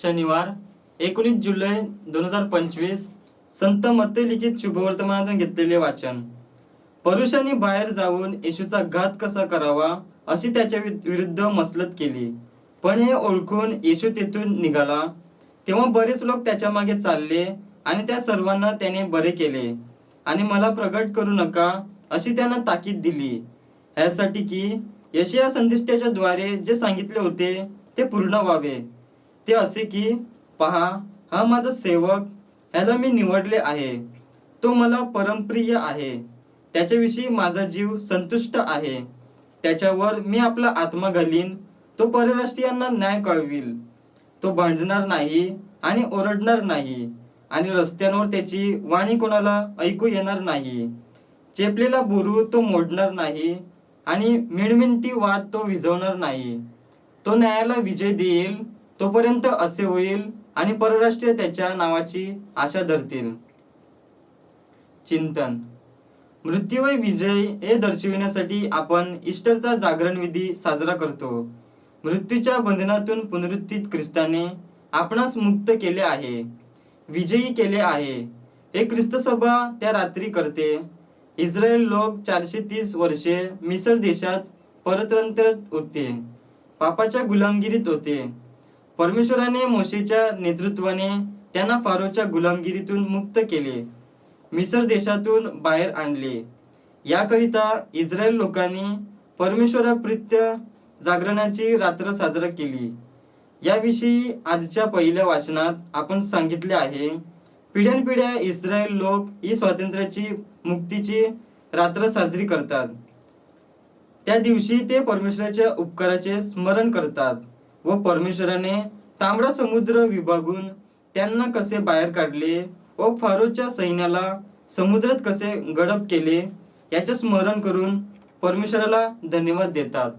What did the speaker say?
शनिवार एकोणीस जुलै दोन हजार पंचवीस संत मत्ते लिखित शुभवर्तमानातून घेतलेले वाचन. परुषांनी बाहेर जाऊन येशूचा घात कसा करावा अशी त्याच्या वि- विरुद्ध मसलत केली. पण हे ओळखून येशू तेथून निघाला. तेव्हा बरेच लोक त्याच्यामागे चालले आणि त्या सर्वांना त्याने बरे केले. आणि मला प्रगट करू नका अशी त्यांना ताकीद दिली. यासाठी की यशया संदिष्टाच्या द्वारे जे सांगितले होते ते पूर्ण व्हावे. ते असे की पहा हा माझा सेवक ह्याला मी निवडले आहे. तो मला परमप्रिय आहे. त्याच्याविषयी माझा जीव संतुष्ट आहे. त्याच्यावर मी आपला आत्मा घालीन. तो परराष्ट्रीयांना न्याय कळविल. तो भांडणार नाही आणि ओरडणार नाही. आणि रस्त्यांवर त्याची वाणी कोणाला ऐकू येणार नाही. चेपलेला बुरू तो मोडणार नाही आणि मिणमिणती वाद तो विझवणार नाही. तो न्यायाला विजय देईल तोपर्यंत असे होईल आणि परराष्ट्रीय त्याच्या नावाची आशा धरतील. चिंतन. मृत्यूवर विजय हे दर्शविण्यासाठी आपण इस्टरचा जागरण विधी साजरा करतो. मृत्यूच्या बंधनातून पुनरुत्थित ख्रिस्ताने आपणास मुक्त केले आहे. विजयी केले आहे. हे ख्रिस्तसभा त्या रात्री करते. इस्रायल लोक चारशे तीस वर्षे मिसर देशात परतंत्रत होते. पापाच्या गुलामगिरीत होते. परमेश्वराने मोशेच्या नेतृत्वाने त्यांना फारोच्या गुलामगिरीतून मुक्त केले मिसर देशातून बाहेर आणले. याकरिता इस्रायल लोकांनी परमेश्वराप्रित्य जागरणाची रात्र साजरा केली. याविषयी आजच्या पहिल्या वाचनात आपण सांगितले आहे पिढ्यानपिढ्या इस्रायल लोक ही स्वातंत्र्याची मुक्तीची रात्र साजरी करतात. त्या दिवशी ते परमेश्वराच्या उपकाराचे स्मरण करतात. व परमेश्वराने तांबडा समुद्र विभागून त्यांना कसे बाहेर काढले व फारोच्या सैन्याला समुद्रात कसे गडप केले याचे स्मरण करून परमेश्वराला धन्यवाद देतात.